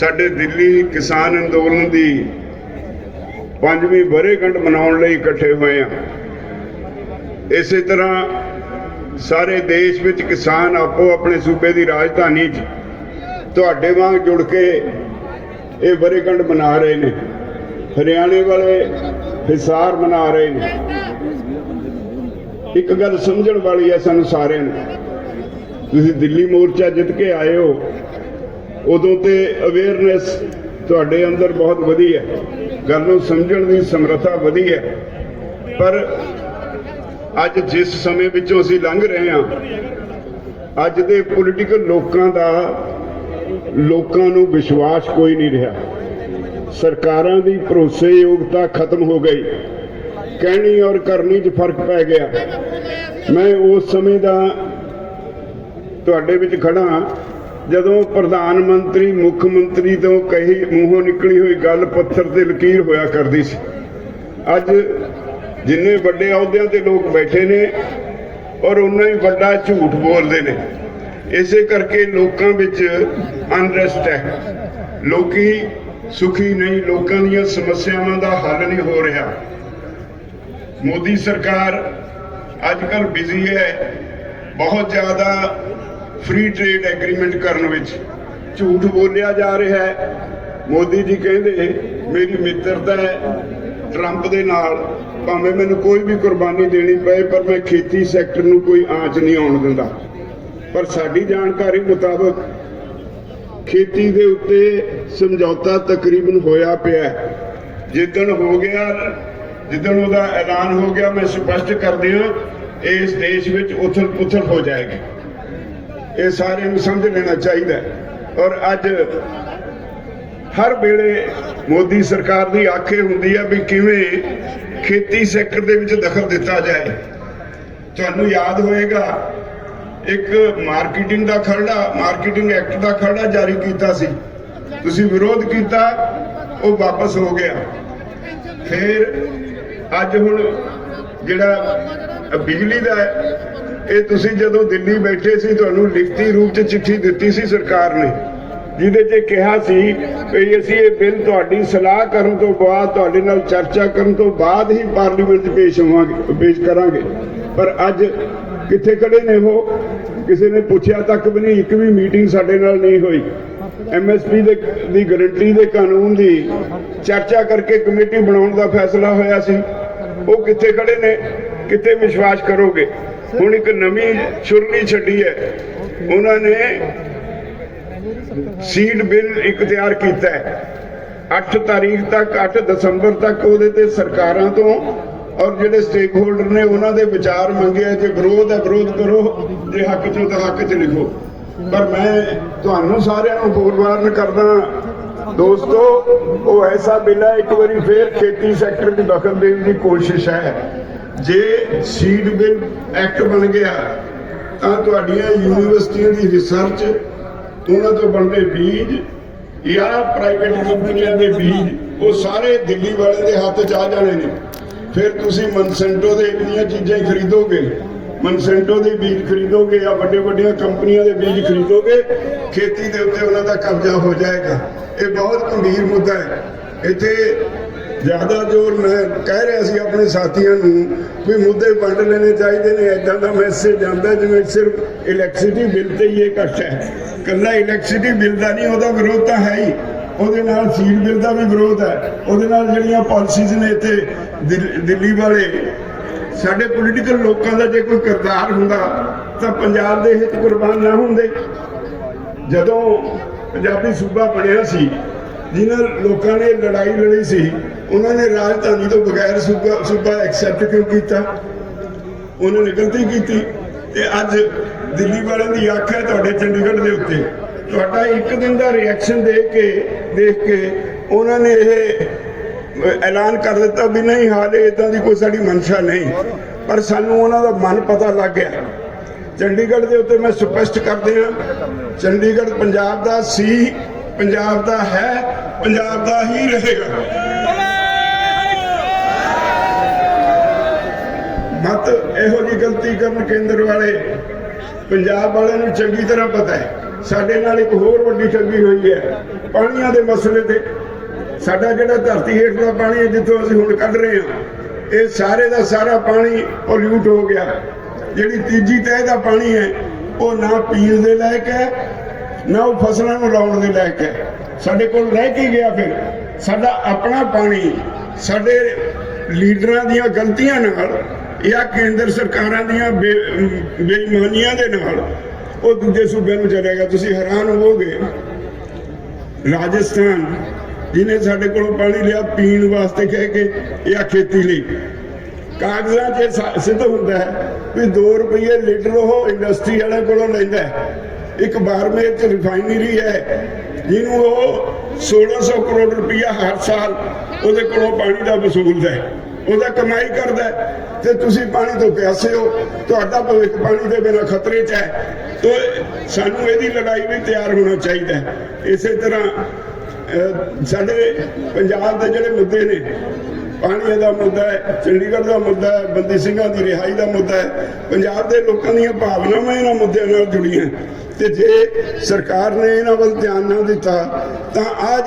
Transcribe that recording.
ਸਾਡੇ ਦਿੱਲੀ ਕਿਸਾਨ ਅੰਦੋਲਨ ਦੀ ਪੰਜਵੀਂ ਵਰ੍ਹੇਗੰਢ ਮਨਾਉਣ ਲਈ ਇਕੱਠੇ ਹੋਏ ਆ ਇਸੇ ਤਰ੍ਹਾਂ ਸਾਰੇ ਦੇਸ਼ ਵਿੱਚ ਕਿਸਾਨ ਆਪੋ ਆਪਣੇ ਸੂਬੇ ਦੀ ਰਾਜਧਾਨੀ 'ਚ ਤੁਹਾਡੇ ਵਾਂਗ ਜੁੜ ਕੇ ਇਹ ਵਰ੍ਹੇਗੰਢ ਮਨਾ ਰਹੇ ਨੇ। ਹਰਿਆਣੇ ਵਾਲੇ ਹਿਸਾਰ ਮਨਾ ਰਹੇ ਨੇ। ਇੱਕ ਗੱਲ ਸਮਝਣ ਵਾਲੀ ਹੈ ਸਾਨੂੰ ਸਾਰਿਆਂ ਨੂੰ। ਤੁਸੀਂ ਦਿੱਲੀ ਮੋਰਚਾ ਜਿੱਤ ਕੇ ਆਏ ਹੋ। ਉਦੋਂ ਤੇ ਅਵੇਅਰਨੈਸ ਤੁਹਾਡੇ ਅੰਦਰ ਬਹੁਤ ਵਧੀ ਹੈ। ਗੱਲ ਨੂੰ ਸਮਝਣ ਦੀ ਸਮਰੱਥਾ ਵਧੀ ਹੈ। ਪਰ ਅੱਜ ਜਿਸ ਸਮੇਂ ਵਿੱਚੋਂ ਅਸੀਂ ਲੰਘ ਰਹੇ ਹਾਂ, ਅੱਜ ਦੇ ਪੋਲੀਟੀਕਲ ਲੋਕਾਂ ਦਾ ਲੋਕਾਂ ਨੂੰ ਵਿਸ਼ਵਾਸ ਕੋਈ ਨਹੀਂ ਰਿਹਾ। ਸਰਕਾਰਾਂ ਦੀ ਭਰੋਸੇਯੋਗਤਾ ਖਤਮ ਹੋ ਗਈ। ਕਹਿਣੀ ਔਰ ਕਰਨੀ 'ਚ ਫ਼ਰਕ ਪੈ ਗਿਆ। ਮੈਂ ਉਸ ਸਮੇਂ ਦਾ ਤੁਹਾਡੇ ਵਿੱਚ ਖੜਾ ਜਦੋਂ ਪ੍ਰਧਾਨ ਮੰਤਰੀ, ਮੁੱਖ ਮੰਤਰੀ ਤੋਂ ਕਹੀ ਮੂੰਹੋਂ ਨਿਕਲੀ ਹੋਈ ਗੱਲ ਪੱਥਰ ਤੇ ਲਕੀਰ ਹੋਇਆ ਕਰਦੀ ਸੀ। ਅੱਜ ਜਿੰਨੇ ਵੱਡੇ ਅਹੁਦਿਆਂ ਤੇ ਲੋਕ ਬੈਠੇ ਨੇ ਔਰ ਉਨਾ ਹੀ ਵੱਡਾ ਝੂਠ ਬੋਲਦੇ ਨੇ। ਇਸੇ ਕਰਕੇ ਲੋਕਾਂ ਵਿੱਚ ਅਨਰੈਸਟ ਹੈ। ਲੋਕੀ ਸੁਖੀ ਨਹੀਂ, ਲੋਕਾਂ ਦੀਆਂ ਸਮੱਸਿਆਵਾਂ ਦਾ ਹੱਲ ਨਹੀਂ ਹੋ ਰਿਹਾ। ਮੋਦੀ ਸਰਕਾਰ ਅੱਜ ਕੱਲ ਬਿਜ਼ੀ ਹੈ। ਬਹੁਤ ਜ਼ਿਆਦਾ ਫ੍ਰੀ ਟ੍ਰੇਡ ਐਗਰੀਮੈਂਟ ਕਰਨ ਵਿੱਚ ਝੂਠ ਬੋਲਿਆ ਜਾ ਰਿਹਾ ਹੈ। ਮੋਦੀ ਜੀ ਕਹਿੰਦੇ, ਮੇਰੀ ਮਿੱਤਰਤਾ ਹੈ। ਟਰੰਪ ਦੇ ਨਾਲ ਭਾਵੇਂ ਮੈਨੂੰ ਕੋਈ ਵੀ ਕੁਰਬਾਨੀ ਦੇਣੀ ਪਏ, ਪਰ ਮੈਂ ਖੇਤੀ ਸੈਕਟਰ ਨੂੰ ਕੋਈ ਆਂਚ ਨਹੀਂ ਆਉਣ ਦਿੰਦਾ। ਪਰ ਸਾਡੀ ਜਾਣਕਾਰੀ ਮੁਤਾਬਕ ਖੇਤੀ ਦੇ ਉੱਤੇ ਸਮਝੌਤਾ ਤਕਰੀਬਨ ਹੋਇਆ ਪਿਆ ਜਿੱਦਣ ਹੋ ਗਿਆ, ਜਿੱਦਣ ਉਹਦਾ ਐਲਾਨ ਹੋ ਗਿਆ, ਮੈਂ ਸਪਸ਼ਟ ਕਰ ਦਿਆਂ ਇਸ ਦੇਸ਼ ਵਿੱਚ ਉਥਲ ਪੁਥਲ ਹੋ ਜਾਏਗੀ। ਇਹ ਸਾਰਿਆਂ ਨੂੰ ਸਮਝ ਲੈਣਾ ਚਾਹੀਦਾ ਔਰ ਅੱਜ ਹਰ ਵੇਲੇ ਮੋਦੀ ਸਰਕਾਰ ਦੀ ਆਖੇ ਹੁੰਦੀ ਆ ਵੀ ਕਿਵੇਂ ਖੇਤੀ ਸੈਕਟਰ ਦੇ ਵਿੱਚ ਦਖਲ ਦਿੱਤਾ ਜਾਏ। ਤੁਹਾਨੂੰ ਯਾਦ ਹੋਏਗਾ, ਇੱਕ ਮਾਰਕੀਟਿੰਗ ਦਾ ਖਰੜਾ, ਮਾਰਕੀਟਿੰਗ ਐਕਟ ਦਾ ਖਰੜਾ ਜਾਰੀ ਕੀਤਾ ਸੀ। ਤੁਸੀਂ ਵਿਰੋਧ ਕੀਤਾ, ਉਹ ਵਾਪਸ ਹੋ ਗਿਆ। ਫਿਰ ਅੱਜ ਹੁਣ ਜਿਹੜਾ ਬਿਜਲੀ ਦਾ ਇਹ ਤੁਸੀਂ ਜਦੋਂ ਦਿੱਲੀ ਬੈਠੇ ਸੀ, ਤੁਹਾਨੂੰ ਲਿਖਤੀ ਰੂਪ 'ਚ ਚਿੱਠੀ ਦਿੱਤੀ ਸੀ ਸਰਕਾਰ ਨੇ, ਜਿਹਦੇ 'ਚ ਕਿਹਾ ਸੀ ਕਿ ਅਸੀਂ ਇਹ ਬਿੱਲ ਤੁਹਾਡੀ ਸਲਾਹ ਕਰਨ ਤੋਂ ਬਾਅਦ, ਤੁਹਾਡੇ ਨਾਲ ਚਰਚਾ ਕਰਨ ਤੋਂ ਬਾਅਦ ਹੀ ਪਾਰਲੀਮੈਂਟ 'ਚ ਪੇਸ਼ ਹੋਵਾਂਗੇ, ਪੇਸ਼ ਕਰਾਂਗੇ। ਪਰ ਅੱਜ ਕਿੱਥੇ ਖੜੇ ਨੇ ਉਹ? ਕਿਸੇ ਨੇ ਪੁੱਛਿਆ ਤੱਕ ਵੀ ਨਹੀਂ, ਇੱਕ ਵੀ ਮੀਟਿੰਗ ਸਾਡੇ ਨਾਲ ਨਹੀਂ ਹੋਈ। ਐਮਐਸਪੀ ਦੇ, ਦੀ ਗਾਰੰਟੀ ਦੇ ਕਾਨੂੰਨ ਦੀ ਚਰਚਾ ਕਰਕੇ ਕਮੇਟੀ ਬਣਾਉਣ ਦਾ ਫੈਸਲਾ ਹੋਇਆ ਸੀ। ਉਹ ਕਿੱਥੇ ਖੜੇ ਨੇ? ਕਿੱਥੇ ਵਿਸ਼ਵਾਸ ਕਰੋਗੇ? ਹੁਣ ਇੱਕ ਨਵੀਂ ਛੁਰਲੀ ਛੱਡੀ ਹੈ। ਉਹਨਾਂ ਨੇ ਸੀਡ ਬਿੱਲ ਇੱਕ ਤਿਆਰ ਕੀਤਾ ਹੈ। 8 ਤਾਰੀਖ ਤੱਕ 8 ਦਸੰਬਰ ਤੱਕ ਉਹਦੇ ਤੇ ਸਰਕਾਰਾਂ ਤੋਂ ਔਰ ਜਿਹੜੇ ਸਟੇਕ ਹੋਲਡਰ ਨੇ ਉਹਨਾਂ ਦੇ ਵਿਚਾਰ ਮੰਗਿਆ ਜੇ ਵਿਰੋਧ ਹੈ, ਵਿਰੋਧ ਕਰੋ ਜੇ ਹੱਕ ਚੋਂ ਤਾਂ ਹੱਕ ਚ ਲਿਖੋ। ਪਰ ਮੈਂ ਤੁਹਾਨੂੰ ਸਾਰਿਆਂ ਨੂੰ ਫੋਰਵਾਰਨ ਕਰਦਾ ਦੋਸਤੋ, ਉਹ ਐਸਾ ਬਿੱਲ ਹੈ, ਇੱਕ ਵਾਰੀ ਫੇਰ ਖੇਤੀ ਸੈਕਟਰ ਦੀ ਦਖਲ ਦੇਣ ਦੀ ਕੋਸ਼ਿਸ਼ ਹੈ। ਜੇ ਸੀਡ ਬਿੱਲ ਐਕਟ ਬਣ ਗਿਆ, ਤਾਂ ਤੁਹਾਡੀਆਂ ਯੂਨੀਵਰਸਿਟੀਆਂ ਦੀ ਰਿਸਰਚ ਉਹਨਾਂ ਤੋਂ ਬਣਦੇ ਬੀਜ ਜਾਂ ਪ੍ਰਾਈਵੇਟ ਕੰਪਨੀਆਂ ਦੇ ਬੀਜ, ਉਹ ਸਾਰੇ ਦਿੱਲੀ ਵਾਲਿਆਂ ਦੇ ਹੱਥ 'ਚ ਆ ਜਾਣੇ ਨੇ। ਫਿਰ ਤੁਸੀਂ ਮਨਸੈਂਟੋ ਦੇ ਇੰਨੀਆਂ ਚੀਜ਼ਾਂ ਖਰੀਦੋਗੇ। ਮਨਸੈਂਟੋ ਦੇ ਬੀਜ ਖਰੀਦੋਗੇ ਜਾਂ ਵੱਡੇ ਵੱਡੀਆਂ ਕੰਪਨੀਆਂ ਦੇ ਬੀਜ ਖਰੀਦੋਗੇ, ਖੇਤੀ ਦੇ ਉੱਤੇ ਉਹਨਾਂ ਦਾ ਕਬਜ਼ਾ ਹੋ ਜਾਏਗਾ। ਇਹ ਬਹੁਤ ਗੰਭੀਰ ਮੁੱਦਾ ਹੈ। ਇੱਥੇ ਜ਼ਿਆਦਾ ਜ਼ੋਰ ਮੈਂ ਕਹਿ ਰਿਹਾ ਸੀ ਆਪਣੇ ਸਾਥੀਆਂ ਨੂੰ ਵੀ ਮੁੱਦੇ ਵੰਡ ਲੈਣੇ ਚਾਹੀਦੇ ਨੇ ਐਦਾਂ ਦਾ ਮੈਸੇਜ ਆਉਂਦਾ ਜਿਵੇਂ ਸਿਰਫ ਇਲੈਕਟ੍ਰਿਸਿਟੀ ਬਿੱਲ ਤੇ ਹੀ ਇਹ ਇਕੱਠ ਹੈ। ਕੱਲਾ ਇਲੈਕਟ੍ਰਿਸਿਟੀ ਬਿੱਲ ਦਾ ਨਹੀਂ, ਉਹਦਾ ਵਿਰੋਧ ਤਾਂ ਹੈ ਹੀ। ਉਹਦੇ ਨਾਲ ਸੀਲ ਬਿੱਲ ਦਾ ਵੀ ਵਿਰੋਧ ਹੈ। ਉਹਦੇ ਨਾਲ ਜਿਹੜੀਆਂ ਪਾਲਿਸੀਜ਼ ਨੇ ਇੱਥੇ ਦਿਲ- ਦਿੱਲੀ ਵਾਲੇ, ਸਾਡੇ ਪੋਲੀਟੀਕਲ ਲੋਕਾਂ ਦਾ ਜੇ ਕੋਈ ਕਿਰਦਾਰ ਹੁੰਦਾ, ਤਾਂ ਪੰਜਾਬ ਦੇ ਹਿੱਤ ਕੁਰਬਾਨ ਨਾ ਹੁੰਦੇ। ਜਦੋਂ ਪੰਜਾਬੀ ਸੂਬਾ ਬਣਿਆ ਸੀ, ਜਿਨ੍ਹਾਂ ਲੋਕਾਂ ਨੇ ਲੜਾਈ ਲੜੀ ਸੀ ਉਹਨਾਂ ਨੇ ਰਾਜਧਾਨੀ ਤੋਂ ਬਗੈਰ ਸੂਬਾ ਸੂਬਾ ਐਕਸੈਪਟ ਕਿਉਂ ਕੀਤਾ? ਉਹਨਾਂ ਨੇ ਗਲਤੀ ਕੀਤੀ ਤੇ ਅੱਜ ਦਿੱਲੀ ਵਾਲਿਆਂ ਦੀ ਅੱਖ ਹੈ ਤੁਹਾਡੇ ਚੰਡੀਗੜ੍ਹ ਦੇ ਉੱਤੇ। ਤੁਹਾਡਾ ਇੱਕ ਦਿਨ ਦਾ ਰਿਐਕਸ਼ਨ ਦੇ ਕੇ ਦੇਖ ਕੇ ਉਹਨਾਂ ਨੇ ਇਹ ਐਲਾਨ ਕਰ ਦਿੱਤਾ ਵੀ ਨਹੀਂ, ਹਾਲੇ ਇਦਾਂ ਦੀ ਕੋਈ ਸਾਡੀ ਮਨਸ਼ਾ ਨਹੀਂ। ਪਰ ਸਾਨੂੰ ਉਹਨਾਂ ਦਾ ਮਨ ਪਤਾ ਲੱਗ ਗਿਆ। ਚੰਡੀਗੜ੍ਹ ਦੇ ਉੱਤੇ ਮੈਂ ਸਪਸ਼ਟ ਕਰਦੇ ਹਾਂ, ਚੰਡੀਗੜ੍ਹ ਪੰਜਾਬ ਦਾ ਸੀ, ਪੰਜਾਬ ਦਾ ਹੈ, ਪੰਜਾਬ ਦਾ ਹੀ ਰਹੇਗਾ। ਇਹੋ ਜੀ ਗਲਤੀ ਕਰਨ ਕੇਂਦਰ ਵਾਲੇ ਪੰਜਾਬ ਵਾਲਿਆਂ ਨੂੰ ਚੰਗੀ ਤਰ੍ਹਾਂ ਪਤਾ ਹੈ। ਸਾਡੇ ਨਾਲ ਇੱਕ ਹੋਰ ਵੱਡੀ ਠੱਗੀ ਹੋਈ ਹੈ। ਪਾਣੀਆਂ ਦੇ ਮਸਲੇ ਤੇ। ਸਾਡਾ ਜਿਹੜਾ ਧਰਤੀ ਹੇਠ ਦਾ ਪਾਣੀ ਹੈ, ਜਿੱਥੋਂ ਅਸੀਂ ਹੁਣ ਕੱਢ ਰਹੇ ਹਾਂ, ਇਹ ਸਾਰੇ ਦਾ ਸਾਰਾ ਪਾਣੀ ਪੋਲਿਊਟ ਹੋ ਗਿਆ। ਜਿਹੜੀ ਤੀਜੀ ਤਹਿ ਦਾ ਪਾਣੀ ਹੈ, ਉਹ ਨਾ ਪੀਣ ਦੇ ਲਾਇਕ ਹੈ, ਨਾ ਉਹ ਫਸਲਾਂ ਨੂੰ ਲਾਉਣ ਦੇ ਲਾਇਕ ਹੈ। ਸਾਡੇ ਕੋਲ ਰਹਿ ਕੇ ਗਿਆ ਫਿਰ? ਸਾਡਾ ਆਪਣਾ ਪਾਣੀ, ਸਾਡੇ ਲੀਡਰਾਂ ਦੀਆਂ ਗਲਤੀਆਂ ਨਾਲ ਜਾਂ ਕੇਂਦਰ ਸਰਕਾਰਾਂ ਦੀਆਂ ਬੇ- ਬੇਈਮਾਨੀਆਂ ਦੇ ਨਾਲ ਉਹ ਦੂਜੇ ਸੂਬਿਆਂ ਨੂੰ ਚਲੇਗਾ ਤੁਸੀਂ ਹੈਰਾਨ ਹੋਵੋਗੇ, ਰਾਜਸਥਾਨ, ਜਿਹਨੇ ਸਾਡੇ ਕੋਲੋਂ ਪਾਣੀ ਲਿਆ ਪੀਣ ਵਾਸਤੇ ਕਹਿ ਕੇ ਜਾਂ ਖੇਤੀ ਲਈ। ਕਾਗਜ਼ਾਂ 'ਚ ਇਹ ਸਿੱਧ ਹੁੰਦਾ ਹੈ ਵੀ 2 ਰੁਪਏ ਲੀਟਰ ਉਹ ਇੰਡਸਟਰੀ ਵਾਲਿਆਂ ਕੋਲੋਂ ਲੈਂਦਾ ਇੱਕ ਬਾਰਮੇਰ 'ਚ ਰਿਫਾਈਨਰੀ ਹੈ, ਜਿਹਨੂੰ ਉਹ 1600 ਕਰੋੜ ਰੁਪਇਆ ਹਰ ਸਾਲ ਉਹਦੇ ਕੋਲੋਂ ਪਾਣੀ ਦਾ ਵਸੂਲਦਾ ਹੈ। ਉਹਦਾ ਕਮਾਈ ਕਰਦਾ ਹੈ ਤੇ ਤੁਸੀਂ ਪਾਣੀ ਤੋਂ ਪਿਆਸੇ ਹੋ ਤੁਹਾਡਾ ਭਵਿੱਖ ਪਾਣੀ ਦੇ ਬਿਨਾਂ ਖਤਰੇ 'ਚ ਹੈ। ਤੋ ਸਾਨੂੰ ਇਹਦੀ ਲੜਾਈ ਵੀ ਤਿਆਰ ਹੋਣਾ ਚਾਹੀਦਾ ਇਸੇ ਤਰ੍ਹਾਂ ਸਾਡੇ ਪੰਜਾਬ ਦੇ ਜਿਹੜੇ ਮੁੱਦੇ ਨੇ ਪਾਣੀ ਦਾ ਮੁੱਦਾ ਹੈ, ਚੰਡੀਗੜ੍ਹ ਦਾ ਮੁੱਦਾ ਹੈ, ਬੰਦੀ ਸਿੰਘਾਂ ਦੀ ਰਿਹਾਈ ਦਾ ਮੁੱਦਾ ਹੈ, ਪੰਜਾਬ ਦੇ ਲੋਕਾਂ ਦੀਆਂ ਭਾਵਨਾਵਾਂ ਇਹਨਾਂ ਮੁੱਦਿਆਂ ਨਾਲ ਜੁੜੀਆਂ। ਤੇ ਜੇ ਸਰਕਾਰ ਨੇ ਇਹਨਾਂ ਵੱਲ ਧਿਆਨ ਨਾ ਦਿੱਤਾ, ਤਾਂ ਆ